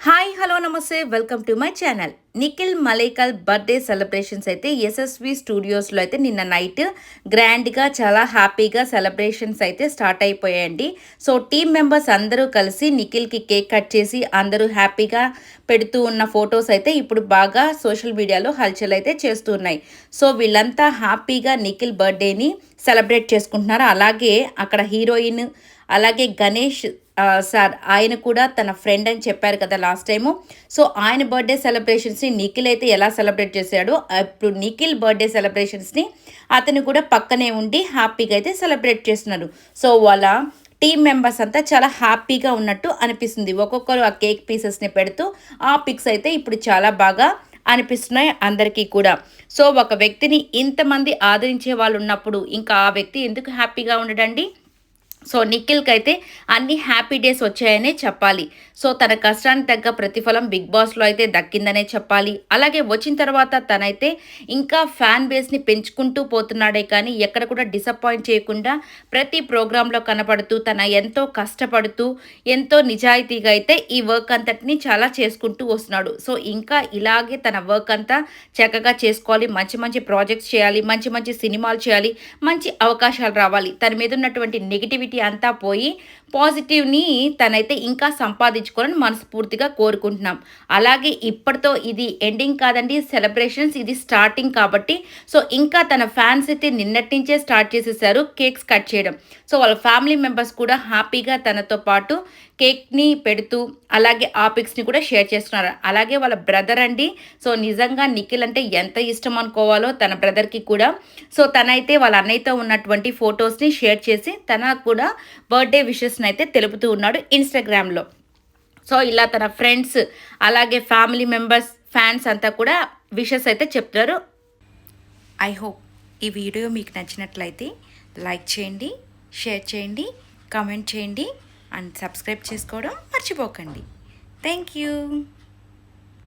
Hi hello నమస్తే welcome to my channel Nikhil మలైకల్ birthday celebrations అయితే SSV స్టూడియోస్లో అయితే నిన్న నైట్ గ్రాండ్గా చాలా హ్యాపీగా సెలబ్రేషన్స్ అయితే స్టార్ట్ అయిపోయాయండి. సో టీమ్ మెంబర్స్ అందరూ కలిసి నిఖిల్కి కేక్ కట్ చేసి అందరూ హ్యాపీగా పెడుతూ ఉన్న ఫొటోస్ అయితే ఇప్పుడు బాగా సోషల్ మీడియాలో హల్చల్ అయితే చేస్తున్నాయి సో వీళ్ళంతా హ్యాపీగా నిఖిల్ బర్త్డేని సెలబ్రేట్ చేసుకుంటున్నారు. అలాగే అక్కడ హీరోయిన్ అలాగే గణేష్ సార్ ఆయన కూడా తన ఫ్రెండ్ అని చెప్పారు కదా లాస్ట్ టైము. సో ఆయన బర్త్డే సెలబ్రేషన్స్ని నిఖిల్ అయితే ఎలా సెలబ్రేట్ చేశాడో ఇప్పుడు నిఖిల్ బర్త్డే సెలబ్రేషన్స్ని అతను కూడా పక్కనే ఉండి హ్యాపీగా అయితే సెలబ్రేట్ చేస్తున్నారు. సో వాళ్ళ టీమ్ మెంబర్స్ అంతా చాలా హ్యాపీగా ఉన్నట్టు అనిపిస్తుంది. ఒక్కొక్కరు ఆ కేక్ పీసెస్ని పెడుతూ ఆ పిక్స్ అయితే ఇప్పుడు చాలా బాగా అనిపిస్తున్నాయి అందరికీ కూడా. సో ఒక వ్యక్తిని ఇంతమంది ఆదరించే వాళ్ళు ఉన్నప్పుడు ఇంకా ఆ వ్యక్తి ఎందుకు హ్యాపీగా ఉండడండి? సో నిఖిల్కి అయితే అన్ని హ్యాపీ డేస్ వచ్చాయనే చెప్పాలి. సో తన కష్టానికి తగ్గ ప్రతిఫలం బిగ్ బాస్లో అయితే దక్కిందనే చెప్పాలి. అలాగే వచ్చిన తర్వాత తనైతే ఇంకా ఫ్యాన్ బేస్ని పెంచుకుంటూ పోతున్నాడే కానీ ఎక్కడ కూడా డిసప్పాయింట్ చేయకుండా ప్రతి ప్రోగ్రాంలో కనపడుతూ తన ఎంతో కష్టపడుతూ ఎంతో నిజాయితీగా అయితే ఈ వర్క్ అంతటిని చాలా చేసుకుంటూ వస్తున్నాడు. సో ఇంకా ఇలాగే తన వర్క్ అంతా చక్కగా చేసుకోవాలి. మంచి మంచి ప్రాజెక్ట్స్ చేయాలి. మంచి మంచి సినిమాలు చేయాలి. మంచి అవకాశాలు రావాలి. తన మీద ఉన్నటువంటి నెగిటివిటీ అంతా పోయి పాజిటివ్ని తనైతే ఇంకా సంపాదించుకోవాలని మనస్ఫూర్తిగా కోరుకుంటున్నాం. అలాగే ఇప్పటితో ఇది ఎండింగ్ కాదండి సెలబ్రేషన్స్ ఇది స్టార్టింగ్ కాబట్టి సో ఇంకా తన ఫ్యాన్స్ అయితే నిన్నటి నుంచే స్టార్ట్ చేసేసారు కేక్స్ కట్ చేయడం. సో వాళ్ళ ఫ్యామిలీ మెంబర్స్ కూడా హ్యాపీగా తనతో పాటు కేక్ని పెడుతూ అలాగే ఆ పిక్స్ని కూడా షేర్ చేస్తున్నారు. అలాగే వాళ్ళ బ్రదర్ అండి సో నిజంగా నిఖిల్ అంటే ఎంత ఇష్టం అనుకోవాలో తన బ్రదర్కి కూడా. సో తనైతే వాళ్ళ అన్నయ్యతో ఉన్నటువంటి ఫొటోస్ని షేర్ చేసి తన కూడా బర్త్డే విషెస్ని అయితే తెలుపుతూ ఉన్నాడు ఇన్స్టాగ్రామ్లో సో ఇలా తన ఫ్రెండ్స్ అలాగే ఫ్యామిలీ మెంబర్స్ ఫ్యాన్స్ అంతా కూడా విషెస్ అయితే చెప్తారు. ఐ హోప్ ఈ వీడియో మీకు నచ్చినట్లయితే లైక్ చేయండి షేర్ చేయండి కామెంట్ చేయండి అండ్ సబ్స్క్రైబ్ చేసుకోవడం మర్చిపోకండి. Thank you